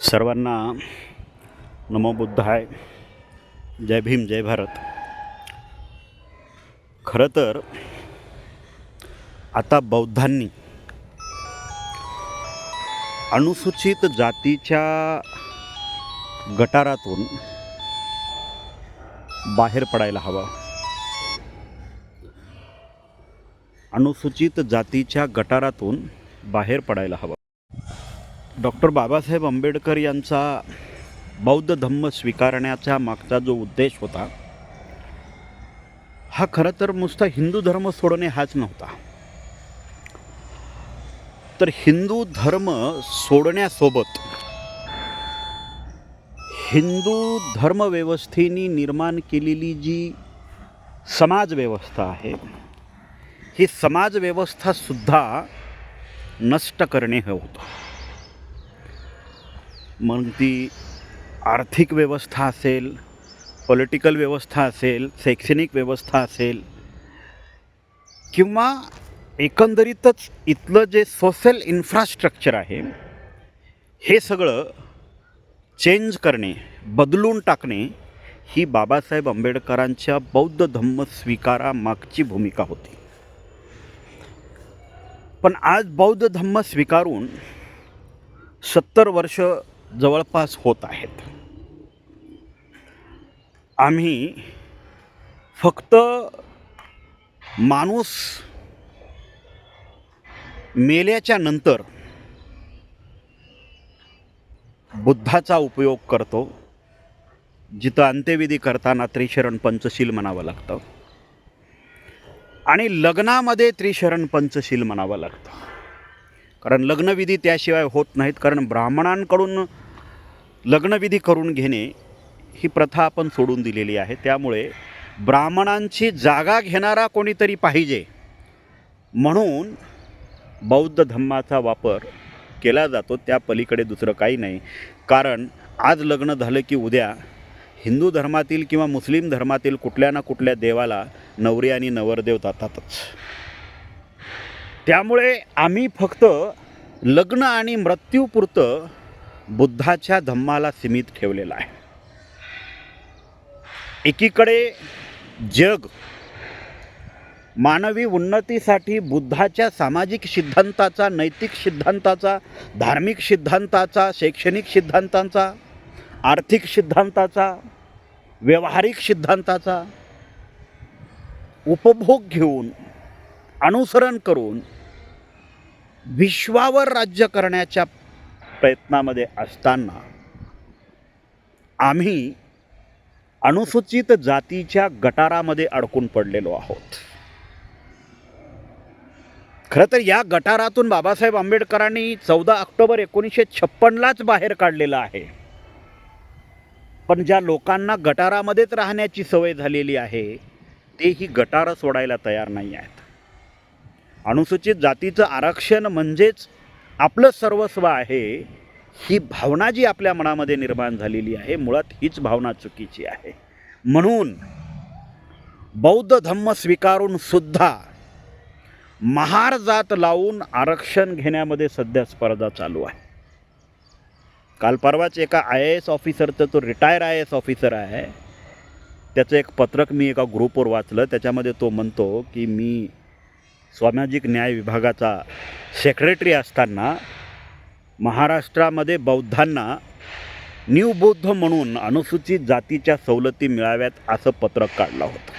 सर्वांना नमो बुद्धाय. जय भीम जय भारत. खरं तर आता बौद्धांनी अनुसूचित जातीच्या गटारातून बाहेर पडायला हवा. अनुसूचित जातीच्या गटारातून बाहेर पडायला हवं. डॉक्टर बाबासाहेब आंबेडकर यांचा बौद्ध धम्म स्वीकारण्याचा मागचा जो उद्देश होता हा खरं तर नुसता हिंदू धर्म सोडणे हाच नव्हता. तर हिंदू धर्म सोडण्यासोबत हिंदू धर्मव्यवस्थेने निर्माण केलेली जी समाजव्यवस्था आहे ही समाजव्यवस्थासुद्धा नष्ट करणे हे होतं. मग ती आर्थिक व्यवस्था असेल पॉलिटिकल व्यवस्था असेल शैक्षणिक व्यवस्था असेल किंवा एकंदरीतच इथलं जे सोशल इन्फ्रास्ट्रक्चर आहे हे सगळं चेंज करणे बदलून टाकणे ही बाबासाहेब आंबेडकरांच्या बौद्ध धम्म स्वीकारामागची भूमिका होती. पण आज बौद्ध धम्म स्वीकारून सत्तर वर्ष जवळपास होत आहेत. आम्ही फक्त माणूस मेल्याच्या नंतर बुद्धाचा उपयोग करतो जिथं अंत्यविधी करताना त्रिशरण पंचशील म्हणावं लागतं. आणि लग्नामध्ये त्रिशरण पंचशील म्हणावं लागतं. कारण लग्नविधी त्याशिवाय होत नाहीत. कारण ब्राह्मणांकडून लग्नविधी करून घेणे ही प्रथा आपण सोडून दिलेली आहे. त्यामुळे ब्राह्मणांची जागा घेणारा कोणीतरी पाहिजे म्हणून बौद्ध धम्माचा वापर केला जातो. त्या पलीकडे दुसरं काही नाही. कारण आज लग्न झालं की उद्या हिंदू धर्मातील किंवा मुस्लिम धर्मातील कुठल्या ना कुठल्या देवाला नवरी आणि नवरदेव जातातच. त्यामुळे आम्ही फक्त लग्न आणि मृत्यूपुरतं बुद्धाच्या धम्माला सीमित ठेवलेलं आहे. एकीकडे जग मानवी उन्नतीसाठी बुद्धाच्या सामाजिक सिद्धांताचा नैतिक सिद्धांताचा धार्मिक सिद्धांताचा शैक्षणिक सिद्धांतांचा आर्थिक सिद्धांताचा व्यवहारिक सिद्धांताचा उपभोग घेऊन अनुसरण करून विश्वावर राज्य करण्याच्या प्रयत्नामध्ये असताना आम्ही अनुसूचित जातीच्या गटारामध्ये अडकून पडलेलो आहोत. खरं तर या गटारातून बाबासाहेब आंबेडकरांनी चौदा ऑक्टोबर एकोणीसशे छप्पनलाच बाहेर काढलेलं आहे. पण ज्या लोकांना गटारामध्येच राहण्याची सवय झालेली आहे ते ही गटारं सोडायला तयार नाही आहेत. अनुसूचित जातीचं आरक्षण म्हणजेच आपलं सर्वस्व आहे ही भावना जी आपल्या मनामध्ये निर्माण झालेली आहे मुळात हीच भावना चुकीची आहे. म्हणून बौद्ध धम्म स्वीकारून सुद्धा महार जात लावून आरक्षण घेण्यामध्ये सध्या स्पर्धा चालू आहे. काल परवाच एका आय ए एस ऑफिसरचं तो रिटायर आय एस ऑफिसर आहे त्याचं एक पत्रक मी एका ग्रुपवर वाचलं त्याच्यामध्ये तो म्हणतो की मी सामाजिक न्याय विभागाचा सेक्रेटरी असताना महाराष्ट्रामध्ये बौद्धांना न्यू बौद्ध म्हणून अनुसूचित जातीच्या सवलती मिळाव्यात असं पत्रक काढलं होतं.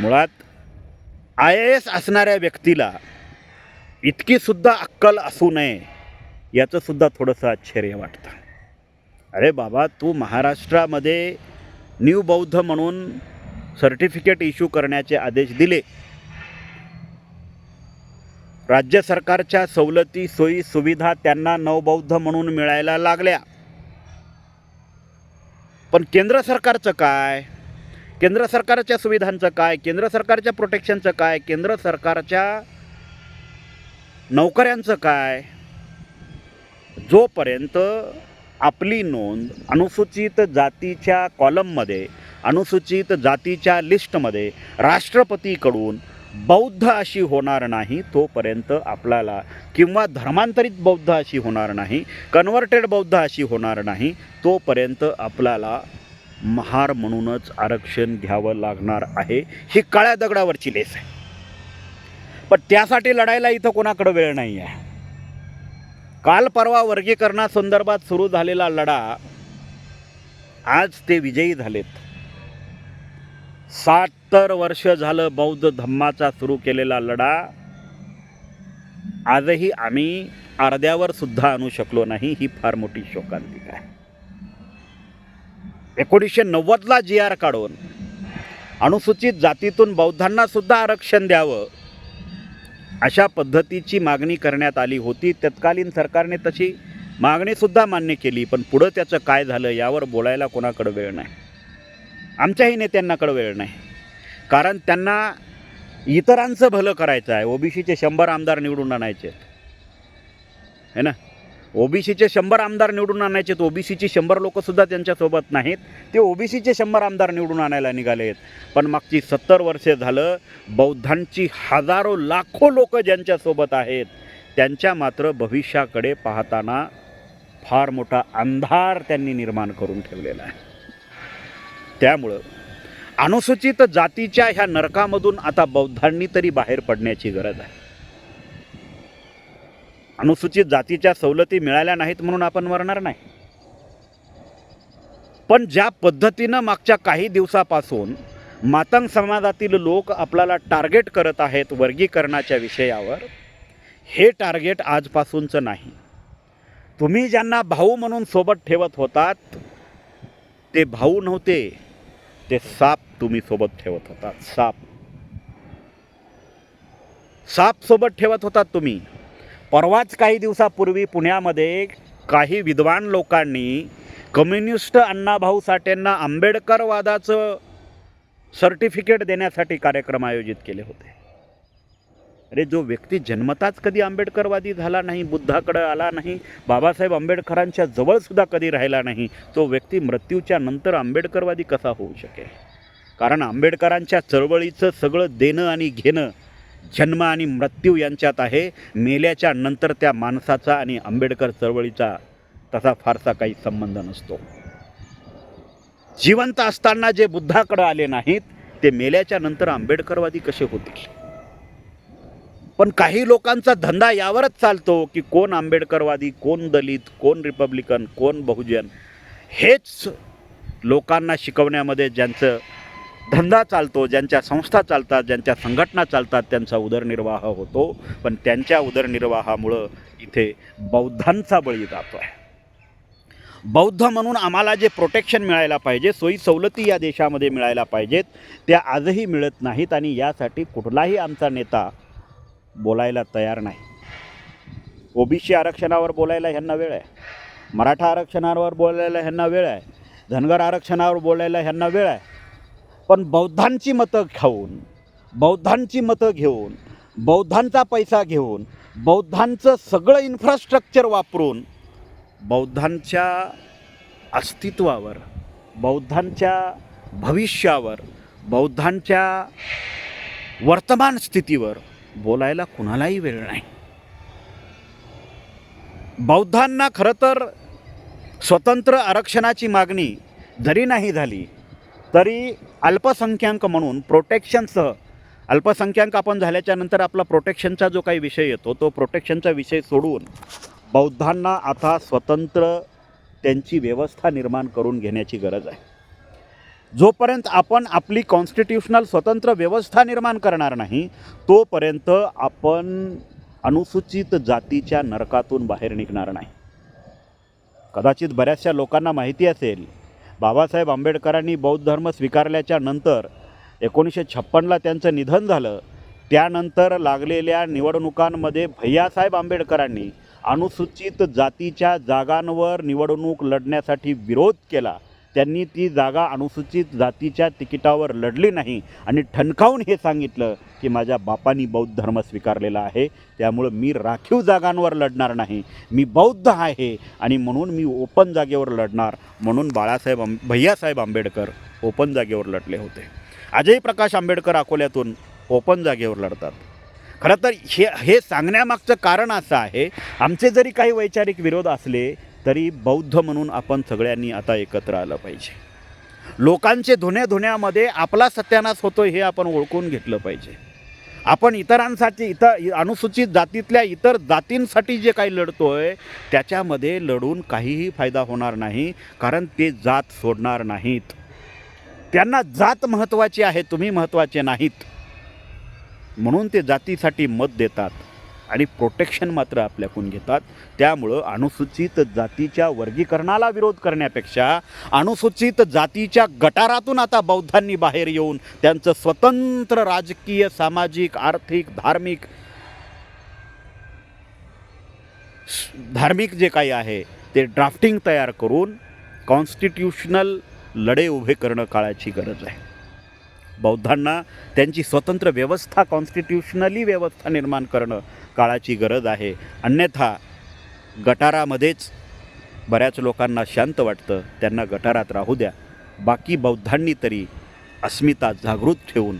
मुळात आय ए एस असणाऱ्या व्यक्तीला इतकी सुद्धा अक्कल असू नये याचंसुद्धा थोडंसं आश्चर्य वाटतं. अरे बाबा तू महाराष्ट्रामध्ये न्यू बौद्ध म्हणून सर्टिफिकेट इश्यू करण्याचे आदेश दिले. राज्य सरकारच्या सवलती सोयी सुविधा त्यांना नवबौद्ध म्हणून मिळायला लागल्या. पण केंद्र सरकारचं काय? केंद्र सरकारच्या सुविधांचं काय? केंद्र सरकारच्या प्रोटेक्शनचं काय? केंद्र सरकारच्या नोकऱ्यांचं काय? जोपर्यंत आपली नोंद अनुसूचित जातीच्या कॉलममध्ये अनुसूचित जातीच्या लिस्टमध्ये राष्ट्रपतीकडून बौद्ध अशी होणार नाही तोपर्यंत आपल्याला किंवा धर्मांतरित बौद्ध अशी होणार नाही कन्व्हर्टेड बौद्ध अशी होणार नाही तोपर्यंत आपल्याला महार म्हणूनच आरक्षण घ्यावं लागणार आहे. ही काळ्या दगडावरची लेस आहे. पण त्यासाठी लढायला इथं कोणाकडं वेळ नाही आहे काल परवा वर्गीकरणासंदर्भात सुरू झालेला लढा आज ते विजयी झालेत. सत्तर वर्ष झालं बौद्ध धम्माचा सुरू केलेला लढा. आजही आम्ही अर्ध्यावर सुद्धा आणू शकलो नाही ही फार मोठी शोकांतिका आहे. एकोणीसशे नव्वदला जी आर काढून अनुसूचित जातीतून बौद्धांना सुद्धा आरक्षण द्यावं अशा पद्धतीची मागणी करण्यात आली होती. तत्कालीन सरकारने तशी मागणीसुद्धा मान्य केली पण पुढं त्याचं काय झालं यावर बोलायला कोणाकडं वेळ नाही. आमच्याही नेत्यांनाकडं वेळ नाही. कारण त्यांना इतरांचं भलं करायचं आहे. ओबीसीचे शंभर आमदार निवडून आणायचे. है ना? ओबीसीचे शंभर आमदार निवडून आणायचे आहेत. ओबीसीची शंभर लोकंसुद्धा त्यांच्यासोबत नाहीत. ते ओबीसीचे शंभर आमदार निवडून आणायला निघाले आहेत. पण मागची सत्तर वर्षे झालं बौद्धांची हजारो लाखो लोक ज्यांच्यासोबत आहेत त्यांच्या मात्र भविष्याकडे पाहताना फार मोठा अंधार त्यांनी निर्माण करून ठेवलेला आहे. त्यामुळं अनुसूचित जातीच्या ह्या नरकामधून आता बौद्धांनी तरी बाहेर पडण्याची गरज आहे. अनुसूचित जातीच्या सवलती मिळाल्या नाहीत म्हणून आपण मरणार नाही. पण ज्या पद्धतीनं मागच्या काही दिवसापासून मातंग समाजातील लोक आपल्याला टार्गेट करत आहेत वर्गीकरणाच्या विषयावर हे टार्गेट आजपासूनचं नाही. तुम्ही ज्यांना भाऊ म्हणून सोबत ठेवत होतात ते भाऊ नव्हते. ते साप तुम्ही सोबत ठेवत होतात साप. साप सोबत ठेवत होतात तुम्ही. परवाच काही दिवसापूर्वी पुण्यामध्ये काही विद्वान लोकांनी कम्युनिस्ट अण्णाभाऊ साठेंना आंबेडकरवादाचं सर्टिफिकेट देण्यासाठी कार्यक्रम आयोजित केले होते. अरे जो व्यक्ती जन्मताच कधी आंबेडकरवादी झाला नाही बुद्धाकडं आला नाही बाबासाहेब आंबेडकरांच्या जवळसुद्धा कधी राहिला नाही तो व्यक्ती मृत्यूच्या नंतर आंबेडकरवादी कसा होऊ शकेल? कारण आंबेडकरांच्या चळवळीचं सगळं देणं आणि घेणं जन्म आणि मृत्यू यांच्यात आहे. मेल्याच्या नंतर त्या माणसाचा आणि आंबेडकर चळवळीचा तसा फारसा काही संबंध नसतो. जिवंत असताना जे बुद्धाकडं आले नाहीत ते मेल्याच्या नंतर आंबेडकरवादी कसे होतील? पण काही लोकांचा धंदा यावरच चालतो की कोण आंबेडकरवादी कोण दलित कोण रिपब्लिकन कोण बहुजन हेच लोकांना शिकवण्यामध्ये ज्यांचं धंदा चालतो ज्यांच्या संस्था चालतात ज्यांच्या संघटना चालतात त्यांचा उदरनिर्वाह होतो. पण त्यांच्या उदरनिर्वाहामुळं इथे बौद्धांचा बळी जातो आहे बौद्ध म्हणून आम्हाला जे प्रोटेक्शन मिळायला पाहिजे सोयी सवलती या देशामध्ये मिळायला पाहिजेत त्या आजही मिळत नाहीत आणि यासाठी कुठलाही आमचा नेता बोलायला तयार नाही. ओबीसी आरक्षणावर बोलायला ह्यांना वेळ आहे. मराठा आरक्षणावर बोलायला ह्यांना वेळ आहे. धनगर आरक्षणावर बोलायला ह्यांना वेळ आहे. पण बौद्धांची मतं खाऊन बौद्धांची मतं घेऊन बौद्धांचा पैसा घेऊन बौद्धांचं सगळं इन्फ्रास्ट्रक्चर वापरून बौद्धांच्या अस्तित्वावर बौद्धांच्या भविष्यावर बौद्धांच्या वर्तमान स्थितीवर बोलायला कुणालाही वेळ नाही. बौद्धांना खरं तर स्वतंत्र आरक्षणाची मागणी जरी नाही झाली तरी अल्पसंख्याक म्हणून प्रोटेक्शनसह अल्पसंख्याक आपण झाल्याच्यानंतर आपला प्रोटेक्शनचा जो काही विषय येतो तो प्रोटेक्शनचा विषय सोडून बौद्धांना आता स्वतंत्र त्यांची व्यवस्था निर्माण करून घेण्याची गरज आहे. जोपर्यंत आपण आपली कॉन्स्टिट्युशनल स्वतंत्र व्यवस्था निर्माण करणार नाही तोपर्यंत आपण अनुसूचित जातीच्या नरकातून बाहेर निघणार नाही. कदाचित बऱ्याचशा लोकांना माहिती असेल बाबासाहेब आंबेडकरांनी बौद्ध धर्म स्वीकारल्याच्या नंतर एकोणीसशे छप्पनला त्यांचं निधन झालं. त्यानंतर लागलेल्या निवडणुकांमध्ये भैयासाहेब आंबेडकरांनी अनुसूचित जातीच्या जागांवर निवडणूक लढण्यासाठी विरोध केला. त्यांनी ती जागा अनुसूचित जातीच्या तिकिटावर लढली नाही आणि ठणकावून हे सांगितलं की माझ्या बापानी बौद्ध धर्म स्वीकारलेला आहे त्यामुळं मी राखीव जागांवर लढणार नाही. मी बौद्ध आहे आणि म्हणून मी ओपन जागेवर लढणार म्हणून बाळासाहेब आंब भैयासाहेब आंबेडकर ओपन जागेवर लढले होते. अजय प्रकाश आंबेडकर अकोल्यातून ओपन जागेवर लढतात. खरं तर हे हे सांगण्यामागचं कारण असं आहे आमचे जरी काही वैचारिक विरोध असले तरी बौद्ध म्हणून आपण सगळ्यांनी आता एकत्र आलं पाहिजे. लोकांचे धुण्या धुण्यामध्ये आपला सत्यानाश होतो हे आपण ओळखून घेतलं पाहिजे. आपण इतरांसाठी इतर अनुसूचित जातीतल्या इतर जातींसाठी जे काही लढतोय त्याच्यामध्ये लढून काहीही फायदा होणार नाही कारण ते जात सोडणार नाहीत. त्यांना जात महत्त्वाची आहे तुम्ही महत्त्वाचे नाहीत. म्हणून ते जातीसाठी मत देतात. आणि प्रोटेक्शन मात्र आपल्याकडून घेतात. त्यामुळं अनुसूचित जातीच्या वर्गीकरणाला विरोध करण्यापेक्षा अनुसूचित जातीच्या गटारातून आता बौद्धांनी बाहेर येऊन त्यांचं स्वतंत्र राजकीय सामाजिक आर्थिक धार्मिक धार्मिक जे काही आहे ते ड्राफ्टिंग तयार करून कॉन्स्टिट्यूशनल लढे उभे करणं काळाची गरज आहे. बौद्धांना त्यांची स्वतंत्र व्यवस्था कॉन्स्टिट्यूशनली व्यवस्था निर्माण करणं काळाची गरज आहे. अन्यथा गटारामध्येच बऱ्याच लोकांना शांत वाटतं. त्यांना गटारात राहू द्या. बाकी बौद्धांनी तरी अस्मिता जागृत ठेवून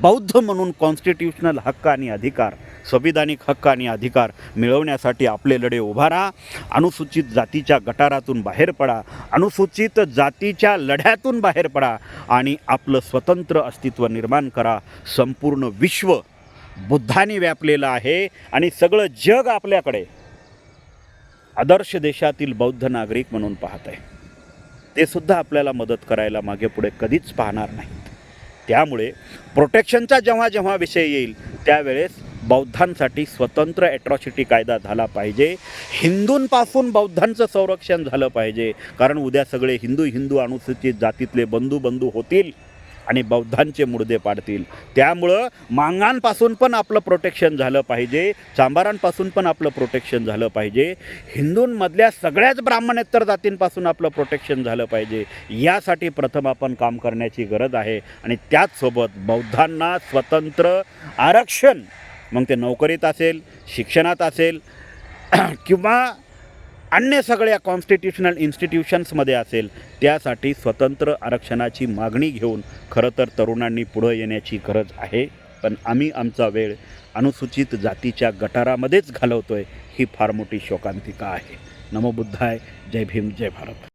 बौद्ध म्हणून कॉन्स्टिट्यूशनल हक्क आणि अधिकार संविधानिक हक्क आणि अधिकार मिळवण्यासाठी आपले लढे उभा राहा अनुसूचित जातीच्या गटारातून बाहेर पडा अनुसूचित जातीच्या लढ्यातून बाहेर पडा आणि आपलं स्वतंत्र अस्तित्व निर्माण करा. संपूर्ण विश्व बुद्धाने व्यापलेलं आहे आणि सगळं जग आपल्याकडे आदर्श देशातील बौद्ध नागरिक म्हणून पाहत आहे. ते सुद्धा आपल्याला मदत करायला मागे पुढे कधीच पाहणार नाहीत. त्यामुळे प्रोटेक्शनचा जेव्हा जेव्हा विषय येईल त्यावेळेस बौद्धांसाठी स्वतंत्र ॲट्रॉसिटी कायदा झाला पाहिजे. हिंदूंपासून बौद्धांचं संरक्षण झालं पाहिजे. कारण उद्या सगळे हिंदू हिंदू अनुसूचित जातीतले बंधू बंधू होतील. आणि बौद्धांचे मुडदे पाडतील. त्यामुळं मांगांपासून पण आपलं प्रोटेक्शन झालं पाहिजे. चांबारांपासून पण आपलं प्रोटेक्शन झालं पाहिजे. हिंदूंमधल्या सगळ्याच ब्राह्मणेतर जातींपासून आपलं प्रोटेक्शन झालं पाहिजे. यासाठी प्रथम आपण काम करण्याची गरज आहे. आणि त्याचसोबत बौद्धांना स्वतंत्र आरक्षण. मग ते नोकरीत असेल शिक्षणात असेल किंवा अन्य सगळ्या कॉन्स्टिट्यूशनल इन्स्टिट्यूशन्समध्ये असेल त्यासाठी स्वतंत्र आरक्षणाची मागणी घेऊन खरं तर तरुणांनी पुढं येण्याची गरज आहे. पण आम्ही आमचा वेळ अनुसूचित जातीच्या गटारामध्येच घालवतोय ही फार मोठी शोकांतिका आहे. नमोबुद्धाय जय भीम जय भारत.